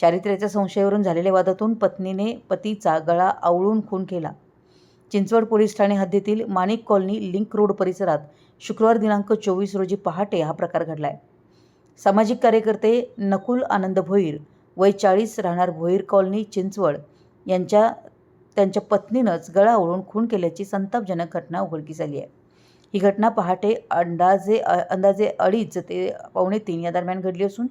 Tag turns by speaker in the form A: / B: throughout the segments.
A: चारित्र्याच्या संशयावरून झालेल्या वादातून पत्नीने पतीचा गळा आवळून खून केला. चिंचवड पोलीस ठाणे हद्दीतील माणिक कॉलनी लिंक रोड परिसरात शुक्रवार दिनांक चोवीस रोजी पहाटे हा प्रकार घडला आहे सामाजिक कार्यकर्ते नकुल आनंद भोईर वय चाळीस राहणार भोईर कॉलनी चिंचवड यांच्या त्यांच्या पत्नीनंच गळा ओळून खून केल्याची संतापजनक घटना उघडकीस आली आहे. ही घटना पहाटे अंदाजे अंदाजे अडीच ते पावणे तीन या दरम्यान घडली असून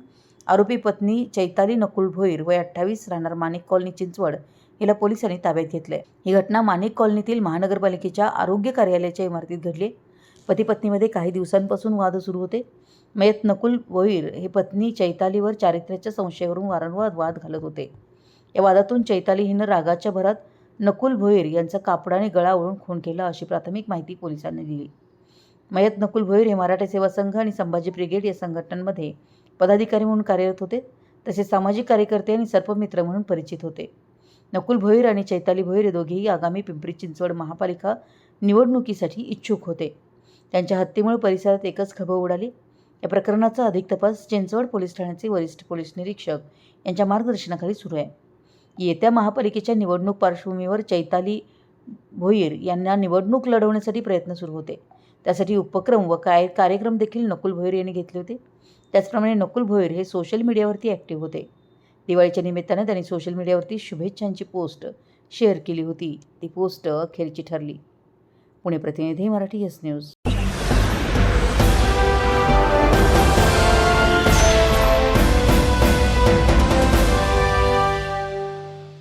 A: आरोपी पत्नी चैताली नकुल भोईर वय अठ्ठावीस राहणार माणिक कॉलनी चिंचवड हिला पोलिसांनी ताब्यात घेतलंय. ही घटना माणिक कॉलनीतील महानगरपालिकेच्या आरोग्य कार्यालयाच्या इमारतीत घडली. पती पत्नीमध्ये काही दिवसांपासून वाद सुरू होते. मयत नकुल भोईर हे पत्नी चैतालीवर चारित्र्याच्या संशयावरून वारंवार वाद घालत होते. या वादातून चैताली हिनं रागाच्या भरात नकुल भोईर यांचा कापडाने गळा ओळून खून केला अशी प्राथमिक माहिती पोलिसांनी दिली. मयत नकुल भोईर हे मराठा सेवा संघ आणि संभाजी ब्रिगेड या संघटनांमध्ये पदाधिकारी म्हणून कार्यरत होते. तसेच सामाजिक कार्यकर्ते आणि सर्पमित्र म्हणून परिचित होते. नकुल भोईर आणि चैताली भोईर हे दोघेही आगामी पिंपरी चिंचवड महापालिका निवडणुकीसाठी इच्छुक होते. त्यांच्या हत्येमुळे परिसरात एकच खबर उडाली. या प्रकरणाचा अधिक तपास चिंचवड पोलीस ठाण्याचे वरिष्ठ पोलीस निरीक्षक यांच्या मार्गदर्शनाखाली सुरू आहे. येत्या महापालिकेच्या निवडणूक पार्श्वभूमीवर चैताली भोईर यांना निवडणूक लढवण्यासाठी प्रयत्न सुरू होते. त्यासाठी उपक्रम व काय कार्यक्रम देखील नकुल भोईर यांनी घेतले होते. त्याचप्रमाणे नकुल भोईर हे सोशल मीडियावरती ॲक्टिव्ह होते. दिवाळीच्या निमित्तानं त्यांनी सोशल मीडियावरती शुभेच्छांची पोस्ट शेअर केली होती. ती पोस्ट अखेरची ठरली. पुणे प्रतिनिधी मराठी एस न्यूज